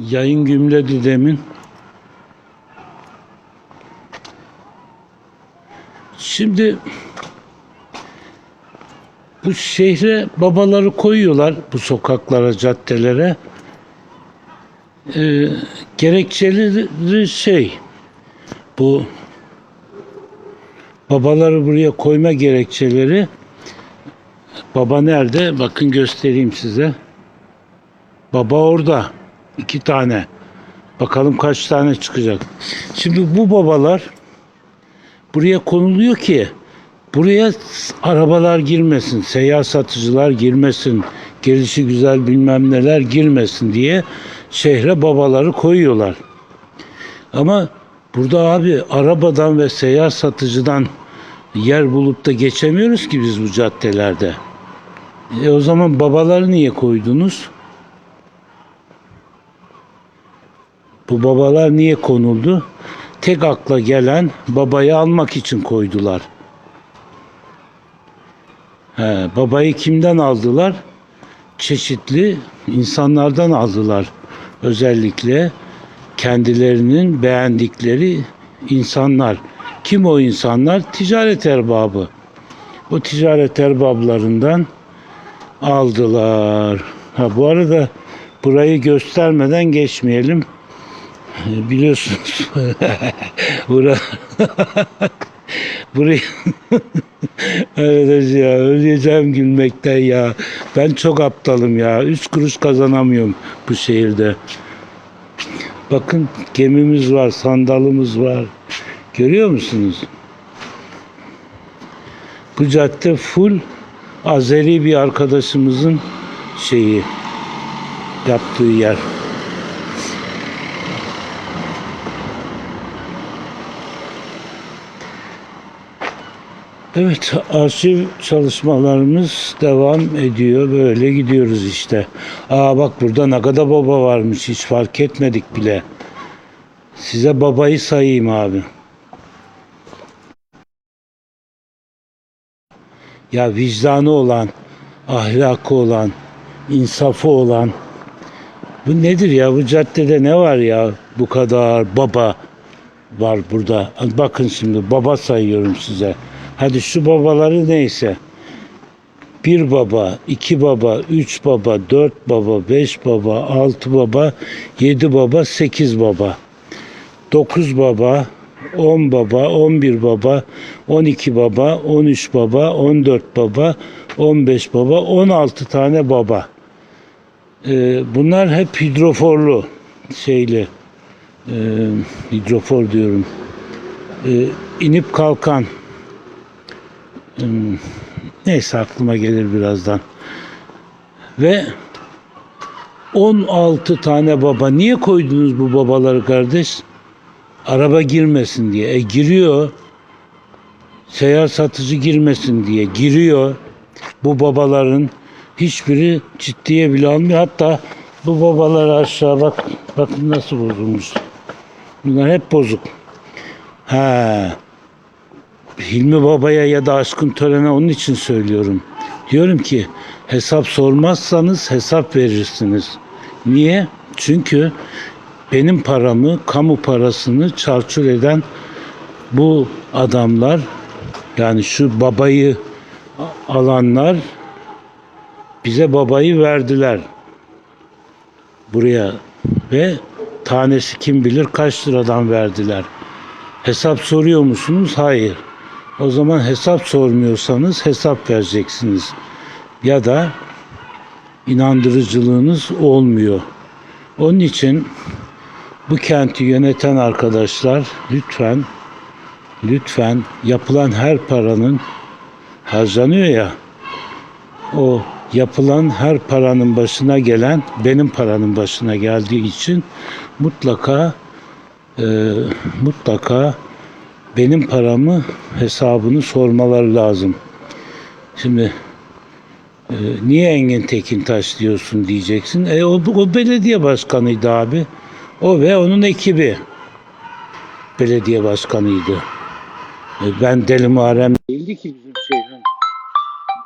Yayın gümledi demin. Şimdi bu şehre babaları koyuyorlar bu sokaklara, caddelere. Ee, gerekçeleri şey bu babaları buraya koyma gerekçeleri baba nerede? Bakın göstereyim size. Baba orada. İki tane. Bakalım kaç tane çıkacak. Şimdi bu babalar buraya konuluyor ki buraya arabalar girmesin, seyyar satıcılar girmesin, gelişi güzel bilmem neler girmesin diye şehre babaları koyuyorlar. Ama burada abi arabadan ve seyyar satıcıdan yer bulup da geçemiyoruz ki biz bu caddelerde. E o zaman babaları niye koydunuz? Bu babalar niye konuldu? Tek akla gelen babayı almak için koydular. He, babayı kimden aldılar? Çeşitli insanlardan aldılar. Özellikle kendilerinin beğendikleri insanlar. Kim o insanlar? Ticaret erbabı. O ticaret erbablarından aldılar. Ha bu arada burayı göstermeden geçmeyelim. E, Biliyorsunuz bura burayı Evet ya öleceğim gülmekten ya. Ben çok aptalım ya. Üç kuruş kazanamıyorum bu şehirde. Bakın gemimiz var, sandalımız var. Görüyor musunuz? Bu cadde full Azeri bir arkadaşımızın şeyi yaptığı yer. Evet, arşiv çalışmalarımız devam ediyor. Böyle gidiyoruz işte. Aa bak burada Nagada Baba varmış. Hiç fark etmedik bile. Size babayı sayayım abi. Ya vicdanı olan, ahlakı olan, insafı olan. Bu nedir ya? Bu caddede ne var ya? Bu kadar baba var burada. Bakın şimdi baba sayıyorum size. Hadi şu babaları neyse. Bir baba, iki baba, üç baba, dört baba, beş baba, altı baba, yedi baba, sekiz baba. Dokuz baba, on baba, on bir baba, on iki baba, on üç baba, on dört baba, on beş baba, on altı tane baba. Ee, bunlar hep hidroforlu şeyli. Ee, hidrofor diyorum. Ee, inip kalkan neyse aklıma gelir birazdan. Ve 16 tane baba. Niye koydunuz bu babaları kardeş? Araba girmesin diye. E giriyor. Seyyar satıcı girmesin diye giriyor. Bu babaların hiçbiri ciddiye bile almıyor. Hatta bu babaları aşağı bak. Bakın nasıl bozulmuş. Bunlar hep bozuk. Ha. Hilmi Baba'ya ya da Aşkın Tören'e onun için söylüyorum. Diyorum ki hesap sormazsanız hesap verirsiniz. Niye? Çünkü benim paramı, kamu parasını çarçur eden bu adamlar yani şu babayı alanlar bize babayı verdiler buraya ve tanesi kim bilir kaç liradan verdiler. Hesap soruyor musunuz? Hayır. O zaman hesap sormuyorsanız hesap vereceksiniz. Ya da inandırıcılığınız olmuyor. Onun için bu kenti yöneten arkadaşlar lütfen lütfen yapılan her paranın harcanıyor ya o yapılan her paranın başına gelen benim paranın başına geldiği için mutlaka e, mutlaka benim paramı hesabını sormaları lazım. Şimdi e, niye Engin Tekintaş diyorsun diyeceksin. E o, o belediye başkanıydı abi. O ve onun ekibi belediye başkanıydı. E, ben Deli Muharrem değildi ki bizim şehrin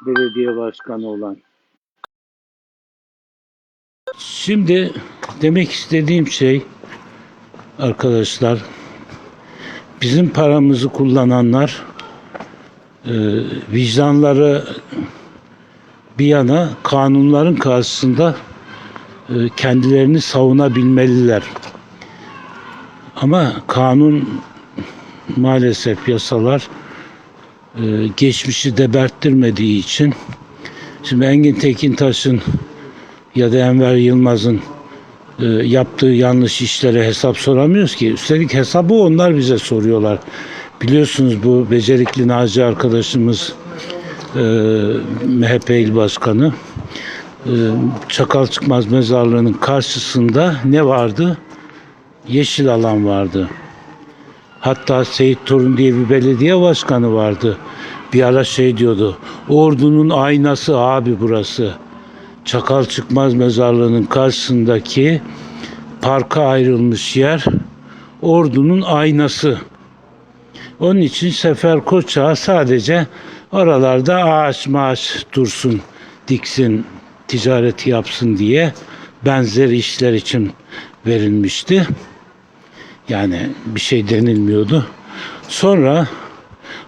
belediye başkanı olan. Şimdi demek istediğim şey arkadaşlar bizim paramızı kullananlar e, vicdanları bir yana kanunların karşısında e, kendilerini savunabilmeliler. Ama kanun maalesef yasalar e, geçmişi deberttirmediği için şimdi Engin Tekintaş'ın ya da Enver Yılmaz'ın yaptığı yanlış işlere hesap soramıyoruz ki. Üstelik hesabı onlar bize soruyorlar. Biliyorsunuz bu becerikli Naci arkadaşımız e, MHP il başkanı e, Çakal Çıkmaz mezarlığının karşısında ne vardı? Yeşil alan vardı. Hatta Seyit Torun diye bir belediye başkanı vardı. Bir ara şey diyordu. Ordunun aynası abi burası. Çakal Çıkmaz mezarlığının karşısındaki parka ayrılmış yer ordunun aynası. Onun için Sefer Koçak'a sadece oralarda ağaç maaş dursun, diksin, ticareti yapsın diye benzer işler için verilmişti. Yani bir şey denilmiyordu. Sonra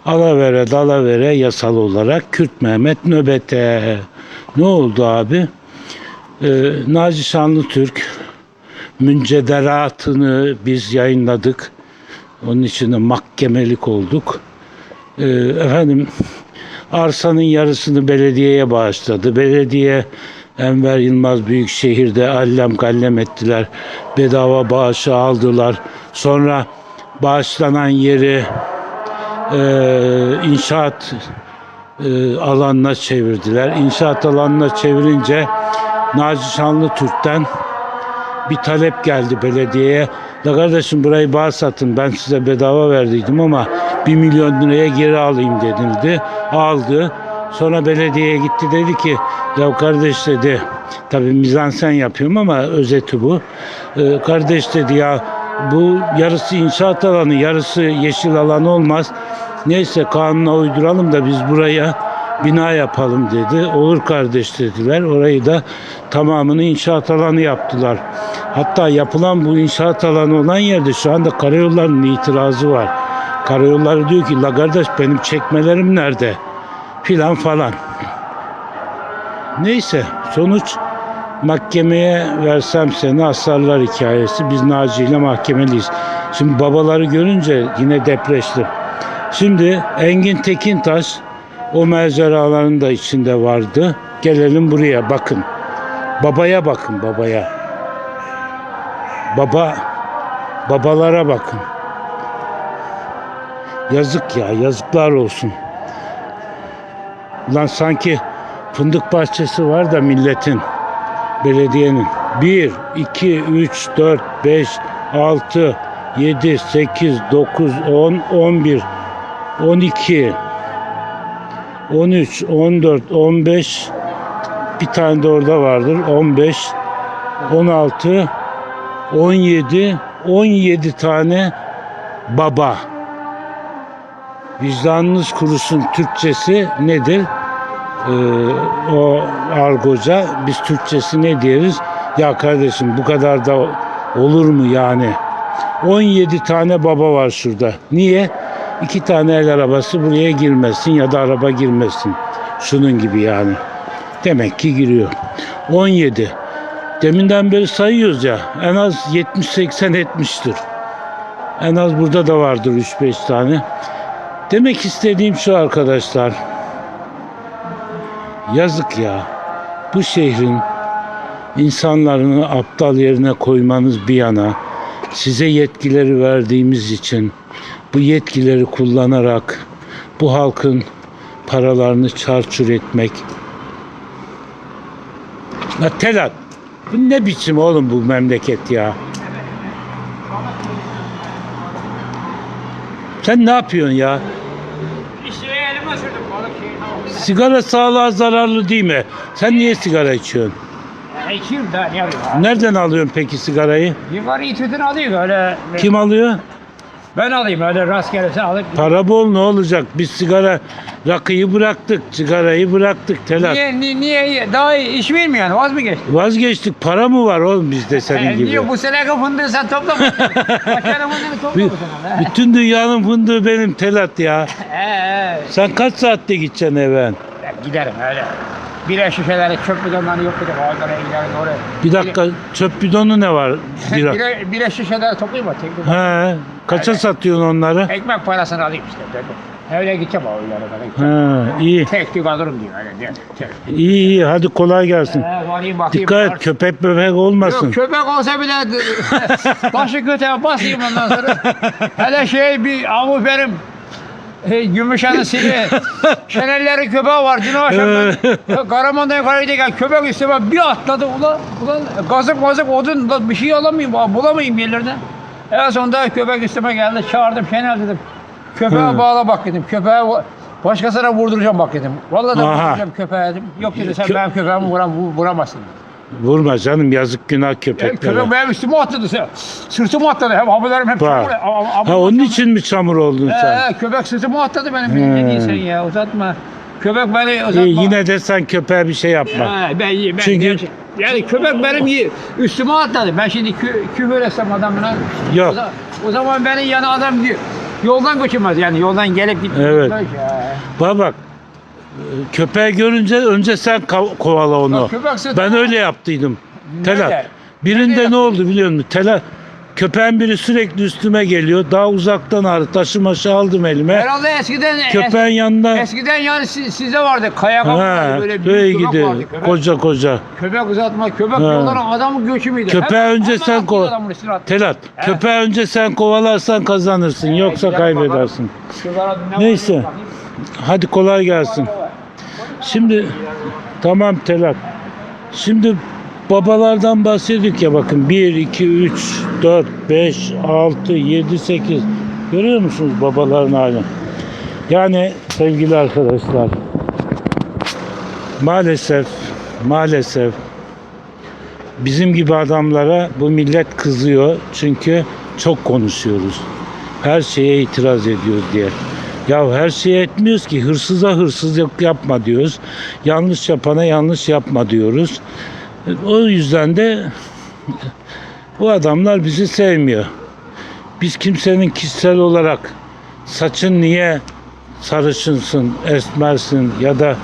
alavere dalavere yasal olarak Kürt Mehmet nöbete. Ne oldu abi? Ee, Naci Şanlıtürk müncederatını biz yayınladık. Onun için de mahkemelik olduk. Ee, efendim arsanın yarısını belediyeye bağışladı. Belediye Enver Yılmaz Büyükşehir'de allem gallem ettiler. Bedava bağışı aldılar. Sonra bağışlanan yeri e, inşaat e, alanına çevirdiler. İnşaat alanına çevirince Naci Şanlıtürk'ten bir talep geldi belediyeye. La kardeşim burayı bağ satın ben size bedava verdiydim ama 1 milyon liraya geri alayım denildi. Aldı. Sonra belediyeye gitti dedi ki ya kardeş dedi tabii mizansen yapıyorum ama özeti bu. Ee, kardeş dedi ya bu yarısı inşaat alanı yarısı yeşil alan olmaz. Neyse kanuna uyduralım da biz buraya bina yapalım dedi. Olur kardeş dediler. Orayı da tamamını inşaat alanı yaptılar. Hatta yapılan bu inşaat alanı olan yerde şu anda karayollarının itirazı var. Karayolları diyor ki la kardeş benim çekmelerim nerede? Filan falan. Neyse sonuç mahkemeye versem seni asarlar hikayesi. Biz Naci ile mahkemeliyiz. Şimdi babaları görünce yine depreştim. Şimdi Engin Tekintaş o mezaraların da içinde vardı. Gelelim buraya bakın. Babaya bakın babaya. Baba babalara bakın. Yazık ya yazıklar olsun. Lan sanki fındık bahçesi var da milletin, belediyenin. 1, 2, 3, 4, 5, 6, 7, 8, 9, 10, 11, 12, 13, 14, 15, bir tane de orada vardır. 15, 16, 17, 17 tane baba. Vicdanınız kurusun Türkçesi nedir? Ee, o argoca biz Türkçesi ne deriz? Ya kardeşim bu kadar da olur mu yani? 17 tane baba var şurada. Niye? İki tane el arabası buraya girmesin ya da araba girmesin. Şunun gibi yani. Demek ki giriyor. 17. Deminden beri sayıyoruz ya. En az 70-80 etmiştir. En az burada da vardır 3-5 tane. Demek istediğim şu arkadaşlar. Yazık ya. Bu şehrin insanlarını aptal yerine koymanız bir yana size yetkileri verdiğimiz için bu yetkileri kullanarak bu halkın paralarını çarçur etmek. La Telat, bu ne biçim oğlum bu memleket ya? Sen ne yapıyorsun ya? Sigara sağlığa zararlı değil mi? Sen niye sigara içiyorsun? İçiyorum da ne yapayım? Nereden alıyorsun peki sigarayı? Yukarı itüdün alıyor öyle. Kim alıyor? Ben alayım öyle rastgele sen alıp. Para bol ne olacak? Biz sigara rakıyı bıraktık, sigarayı bıraktık Telat. Niye, niye, niye, daha iyi iş vermiyor yani vaz mı geçti? Vazgeçtik. Para mı var oğlum bizde senin E, gibi? Niye bu sene fındığı sen toplamışsın? Başarı fındığını Bü- toplamışsın. ha? bütün dünyanın fındığı benim Telat ya. Sen kaç saatte gideceksin eve? Giderim öyle. Bira şişeleri, çöp bidonları yok dedim. Oraya giderim oraya. Bir dakika çöp bidonu ne var? Bira. Bira, bira şişeleri toplayayım mı? Tek tek. He, kaça satıyorsun onları? Ekmek parasını alayım işte. dedim. Öyle gideceğim o öyle. Ha, iyi. Tek tük alırım diyor. Öyle diyor. Tek. İyi iyi hadi kolay gelsin. Ee, varayım bakayım. Dikkat et köpek bebek olmasın. Yok köpek olsa bile başı kötüye basayım ondan sonra. Hele şey bir avu benim e, Gümüşhan'ın sili Şenerlerin köpeği var dün akşam ben Karaman'dan yukarı giderken köpek üstüme bir atladı ulan ulan gazık mazık odun ulan bir şey alamayayım bulamayayım yerlerden. En sonunda köpek üstüme geldi çağırdım Şener dedim. Köpeğe Hı. bağla bak dedim. Köpeğe başkasına vurduracağım bak dedim. Vallahi da Aha. vurduracağım köpeğe dedim. Yok dedi sen Kö- benim köpeğimi vuram, vu- vuramazsın. Vurma canım yazık günah köpeklere. köpek benim üstüme atladı. sen. Sırtıma atladı. Hem hep Bak. çamur. a- a- Ha onun için mi çamur oldun sen? Ee, köpek sırtıma atladı benim. He. Ne diyorsun ya uzatma. Köpek beni uzatma. İyi, yine de sen köpeğe bir şey yapma. Ha, ben, ben Çünkü- gerçek- yani köpek benim üstüme atladı. Ben şimdi kü, küfür etsem adamına. Yok. O, zaman, o zaman beni yanı adam diyor. Yoldan götürmez yani yoldan gelip gitmez. Evet. Ya. Bak bak köpeği görünce önce sen kovala onu. Ben öyle yaptıydım. Telat. Birinde Nerede ne oldu biliyor musun? Telat. Köpeğin biri sürekli üstüme geliyor. Daha uzaktan ağrı taşı maşı aldım elime. Herhalde eskiden Köpeğin yanında eskiden yani si- sizde vardı kayak ha, vardı böyle böyle büyük durak vardı. gidiyor. Köpek, Koca koca. köpek uzatma köpek yolların adamın göçümüydü. Köpeği Hemen- önce hemen sen atlıyor kov- adamın üstüne. Telat. He. Köpeği önce sen kovalarsan kazanırsın. Yoksa gidelim kaybedersin. Şuralara ne var Neyse. bakayım. Hadi kolay gelsin. Şimdi tamam Telat. Şimdi babalardan bahsediyorduk ya bakın 1, 2, 3, 4, 5, 6, 7, 8. Görüyor musunuz babaların halini? Yani sevgili arkadaşlar maalesef maalesef bizim gibi adamlara bu millet kızıyor çünkü çok konuşuyoruz. Her şeye itiraz ediyoruz diye. Ya her şeye etmiyoruz ki hırsıza hırsızlık yapma diyoruz. Yanlış yapana yanlış yapma diyoruz. O yüzden de bu adamlar bizi sevmiyor. Biz kimsenin kişisel olarak saçın niye sarışınsın, esmersin ya da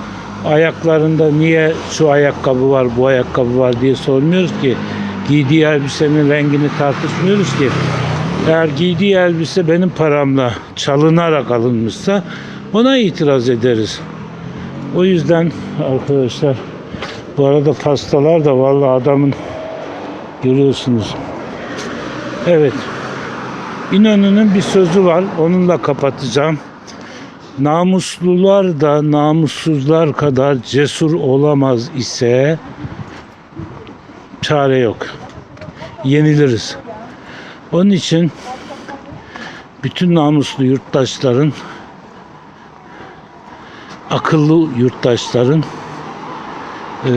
ayaklarında niye şu ayakkabı var, bu ayakkabı var diye sormuyoruz ki. Giydiği elbisenin rengini tartışmıyoruz ki. Eğer giydiği elbise benim paramla çalınarak alınmışsa ona itiraz ederiz. O yüzden arkadaşlar bu arada pastalar da vallahi adamın görüyorsunuz. Evet. İnönü'nün bir sözü var. Onunla kapatacağım. Namuslular da namussuzlar kadar cesur olamaz ise çare yok. Yeniliriz. Onun için bütün namuslu yurttaşların akıllı yurttaşların e,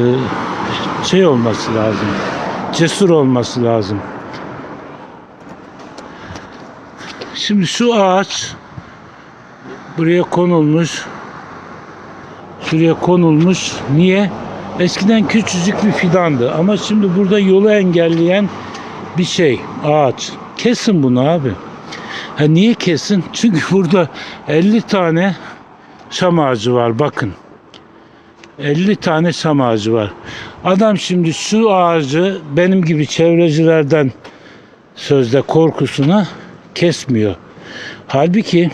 şey olması lazım. Cesur olması lazım. Şimdi şu ağaç buraya konulmuş. Şuraya konulmuş. Niye? Eskiden küçücük bir fidandı ama şimdi burada yolu engelleyen bir şey, ağaç. Kesin bunu abi. Ha niye kesin? Çünkü burada 50 tane çam ağacı var bakın. 50 tane çam ağacı var. Adam şimdi şu ağacı benim gibi çevrecilerden sözde korkusuna kesmiyor. Halbuki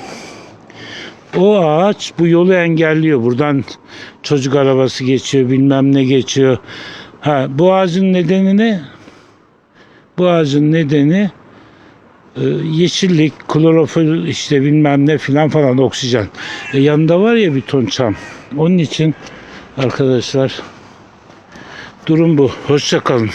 o ağaç bu yolu engelliyor. Buradan çocuk arabası geçiyor, bilmem ne geçiyor. Ha, bu ağacın nedeni ne? Bu ağacın nedeni yeşillik, klorofil işte bilmem ne filan falan oksijen. E, yanında var ya bir ton çam. Onun için arkadaşlar durum bu. Hoşça kalın.